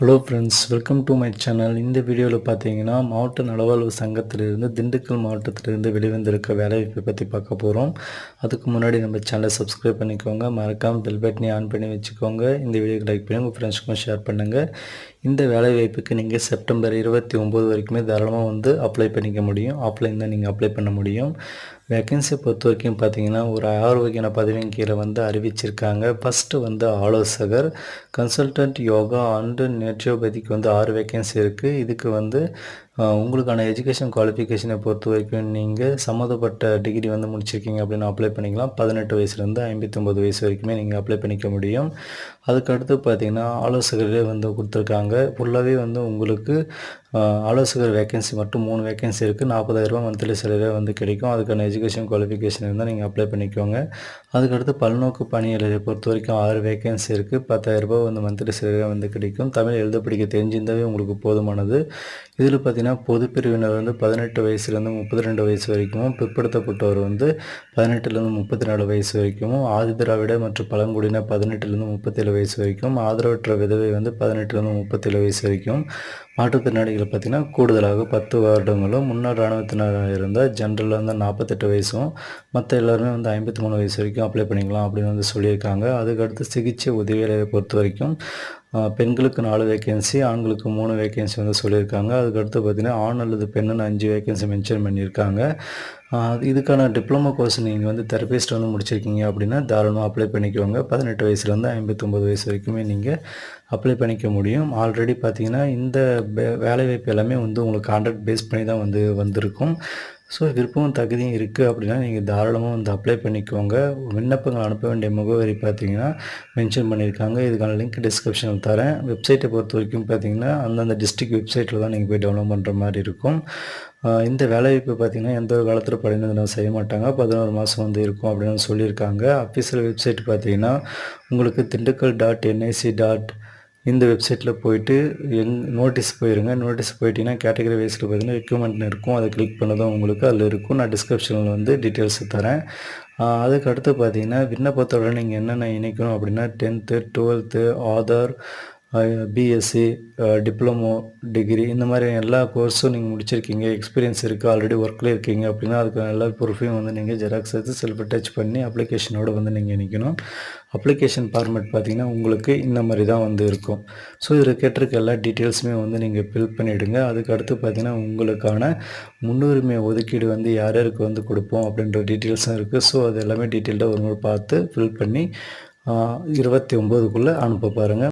Hello friends welcome to my channel இந்த வீடியோவில் பார்த்தீங்கன்னா மாவட்ட நலவாழ்வு சங்கத்திலிருந்து திண்டுக்கல் மாவட்டத்திலிருந்து வெளிவந்திருக்க வேலைவாய்ப்பை பற்றி பார்க்க போகிறோம் அதுக்கு முன்னாடி நம்ம சேனலை சப்ஸ்கிரைப் பண்ணிக்கோங்க. மறக்காமல் பெல் பட்டனை ஆன் பண்ணி வச்சுக்கோங்க. இந்த வீடியோக்கு லைக் பண்ணி உங்கள் ஃப்ரெண்ட்ஸ்க்கும் ஷேர் பண்ணுங்கள் இந்த வேலைவாய்ப்புக்கு நீங்கள் செப்டம்பர் இருபத்தி ஒம்பது வரைக்குமே தாராளமாக வந்து அப்ளை பண்ணிக்க முடியும். ஆஃப்லைன் தான் நீங்கள் அப்ளை பண்ண முடியும். வேக்கன்சியை பொறுத்த வரைக்கும் பார்த்தீங்கன்னா ஒரு ஆறு வகையான பதவியின் கீழே வந்து அறிவிச்சிருக்காங்க. ஃபஸ்ட்டு வந்து ஆலோசகர் கன்சல்டன்ட் யோகா அண்டு நேச்சுரோபதிக்கு வந்து ஆறு வேக்கன்சி இருக்குது இதுக்கு வந்து உங்களுக்கான எஜுகேஷன் குவாலிஃபிகேஷனை பொறுத்த வரைக்கும் நீங்கள் சம்மந்தப்பட்ட டிகிரி வந்து முடிச்சிருக்கீங்க அப்படின்னு அப்ளை பண்ணிக்கலாம். பதினெட்டு வயசுலேருந்து ஐம்பத்தொம்பது வயசு வரைக்குமே நீங்கள் அப்ளை பண்ணிக்க முடியும். அதுக்கடுத்து பார்த்தீங்கன்னா ஆலோசகரே வந்து கொடுத்துருக்காங்க. ஃபுல்லாகவே வந்து உங்களுக்கு ஆலோசகர் வேக்கன்சி மட்டும் மூணு வேக்கன்சி இருக்குது நாற்பதாயிரரூபா மந்த்லி சேலரியாக வந்து கிடைக்கும். அதுக்கான எஜுகேஷன் குவாலிஃபிகேஷன் இருந்தால் நீங்கள் அப்ளை பண்ணிக்கோங்க. அதுக்கடுத்து பல்நோக்கு பணியாளரை பொறுத்த வரைக்கும் ஆறு வேக்கன்சி இருக்குது பத்தாயிரரூபா வந்து மந்த்லி சேலரியாக வந்து கிடைக்கும். தமிழ் எழுத படிக்க தெரிஞ்சிருந்தாவே உங்களுக்கு போதுமானது. இதில் பார்த்திங்கன்னா பொது பிரிவினர் வந்து பதினெட்டு வயசுலேருந்து முப்பத்தி ரெண்டு வயசு வரைக்கும் பிற்படுத்தப்பட்டவர் வந்து பதினெட்டுலேருந்து முப்பத்தி நாலு வயசு வரைக்கும் ஆதிதிராவிட மற்றும் பழங்குடியினர் பதினெட்டுலேருந்து முப்பத்தேழு வயசு வரைக்கும் ஆதரவற்ற விதவை வந்து பதினெட்டுலேருந்து முப்பத்தேழு வயசு வரைக்கும் மாற்றுத்திறனாளிகள் பார்த்திங்கன்னா கூடுதலாக பத்து வருடங்களும் முன்னாள் இராணுவத்தினராக இருந்தால் ஜென்ரலில் வந்து நாற்பத்தெட்டு வயசும் மற்ற எல்லாருமே வந்து ஐம்பத்தி மூணு வயசு வரைக்கும் அப்ளை பண்ணிக்கலாம் அப்படின்னு வந்து சொல்லியிருக்காங்க. அதுக்கடுத்து சிகிச்சை உதவியாளரை பொறுத்த வரைக்கும் பெண்களுக்கு நாலு வேக்கன்சி ஆண்களுக்கு மூணு வேக்கன்சி வந்து சொல்லியிருக்காங்க. அதுக்கடுத்து பார்த்திங்கன்னா ஆண் அல்லது பெண்ணுன்னு அஞ்சு வேக்கன்சி மென்ஷன் பண்ணியிருக்காங்க. இதுக்கான டிப்ளமோ கோர்ஸ் நீங்கள் வந்து தெரபிஸ்ட் வந்து முடிச்சிருக்கீங்க அப்படின்னா தாராளமாக அப்ளை பண்ணிக்கோங்க. பதினெட்டு வயசுலேருந்து ஐம்பத்தொம்பது வயசு வரைக்குமே நீங்கள் அப்ளை பண்ணிக்க முடியும். ஆல்ரெடி பார்த்தீங்கன்னா இந்த வேலைவாய்ப்பு எல்லாமே வந்து உங்களுக்கு கான்ட்ராக்ட் பேஸ் பண்ணி தான் வந்து வந்திருக்கும். ஸோ விருப்பமும் தகுதியும் இருக்குது அப்படின்னா நீங்கள் தாராளமாக வந்து அப்ளை பண்ணிக்கோங்க. விண்ணப்பங்கள் அனுப்ப வேண்டிய முகவரி பார்த்தீங்கன்னா மென்ஷன் பண்ணியிருக்காங்க. இதுக்கான லிங்க் டிஸ்கிரிப்ஷனில் தரேன். வெப்சைட்டை பொறுத்த வரைக்கும் பார்த்தீங்கன்னா அந்தந்த டிஸ்ட்ரிக் வெப்சைட்டில் தான் நீங்கள் போய் டவுன்லோட் பண்ணுற மாதிரி இருக்கும். இந்த வேலைவாய்ப்பு பார்த்திங்கன்னா எந்த ஒரு காலத்தில் படினது செய்ய மாட்டாங்க. பதினோரு மாதம் வந்து இருக்கும் அப்படின்னு சொல்லியிருக்காங்க. அஃபீஷியல் வெப்சைட் பார்த்தீங்கன்னா உங்களுக்கு திண்டுக்கல் டாட் என்ஐசி டாட் இந்த வெப்சைட்டில் போயிட்டு எங் நோட்டீஸ் போயிருங்க. நோட்டீஸ் போயிட்டீங்கன்னா கேட்டகரி வைஸில் பார்த்தீங்கன்னா எக்யூப்மெண்ட் இருக்கும். அதை கிளிக் பண்ணதும் உங்களுக்கு அதில் இருக்கும். நான் டிஸ்கிரிப்ஷனில் வந்து டீட்டெயில்ஸ் தரேன். அதுக்கு அடுத்து பார்த்தீங்கன்னா விண்ணப்பத்தோட நீங்கள் என்னென்ன இணைக்கணும் அப்படின்னா tenth twelfth Aadhaar BSc diploma degree இந்த மாதிரி எல்லா கோர்ஸும் நீங்கள் முடிச்சிருக்கீங்க. எக்ஸ்பீரியன்ஸ் இருக்குது ஆல்ரெடி ஒர்க்கில் இருக்கீங்க அப்படின்னா அதுக்கு எல்லா ப்ரூஃபையும் வந்து நீங்கள் ஜெராக்ஸ் எடுத்து செல்ஃப் டச் பண்ணி அப்ளிகேஷனோடு வந்து நீங்கள் நிற்கணும் அப்ளிகேஷன் ஃபார்மேட் பார்த்தீங்கன்னா உங்களுக்கு இந்த மாதிரி தான் வந்து இருக்கும். ஸோ இதில் கேட்டிருக்க எல்லா டீட்டெயில்ஸுமே வந்து நீங்கள் ஃபில் பண்ணிவிடுங்க அதுக்கடுத்து பார்த்தீங்கன்னா உங்களுக்கான முன்னுரிமை ஒதுக்கீடு வந்து யார் யாருக்கு வந்து கொடுப்போம் அப்படின்ற டீட்டெயில்ஸும் இருக்குது ஸோ அது எல்லாமே டீட்டெயில்டாக ஒரு முறை பார்த்து ஃபில் பண்ணி இருபத்தி ஒம்போதுக்குள்ளே அனுப்ப பாருங்கள்